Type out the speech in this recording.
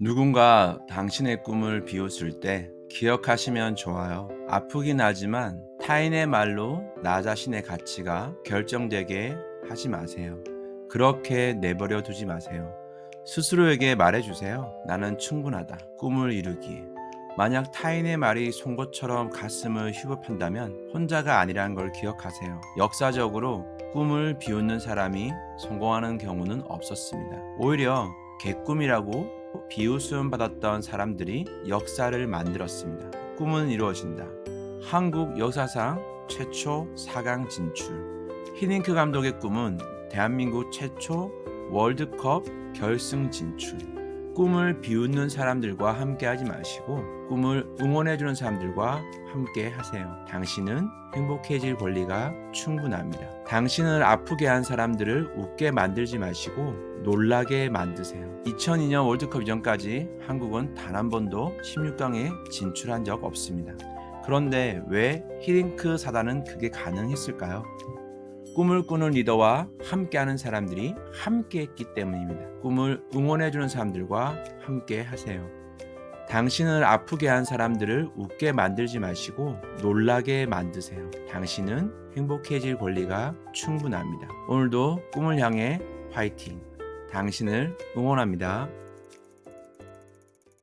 누군가 당신의 꿈을 비웃을 때 기억하시면 좋아요. 아프긴 하지만 타인의 말로 나 자신의 가치가 결정되게 하지 마세요. 그렇게 내버려 두지 마세요. 스스로에게 말해주세요. 나는 충분하다. 꿈을 이루기에. 만약 타인의 말이 송곳처럼 가슴을 휘법한다면 혼자가 아니라는 걸 기억하세요. 역사적으로 꿈을 비웃는 사람이 성공하는 경우는 없었습니다. 오히려 개꿈이라고 비웃음 받았던 사람들이 역사를 만들었습니다. 꿈은 이루어진다. 한국 역사상 최초 4강 진출. 히딩크 감독의 꿈은 대한민국 최초 월드컵 결승 진출. 꿈을 비웃는 사람들과 함께 하지 마시고 꿈을 응원해주는 사람들과 함께 하세요. 당신은 행복해질 권리가 충분합니다. 당신을 아프게 한 사람들을 웃게 만들지 마시고 놀라게 만드세요. 2002년 월드컵 이전까지 한국은 단 한 번도 16강에 진출한 적 없습니다. 그런데 왜 히딩크 사단은 그게 가능했을까요? 꿈을 꾸는 리더와 함께하는 사람들이 함께했기 때문입니다. 꿈을 응원해주는 사람들과 함께 하세요. 당신을 아프게 한 사람들을 웃게 만들지 마시고 놀라게 만드세요. 당신은 행복해질 권리가 충분합니다. 오늘도 꿈을 향해 화이팅! 당신을 응원합니다.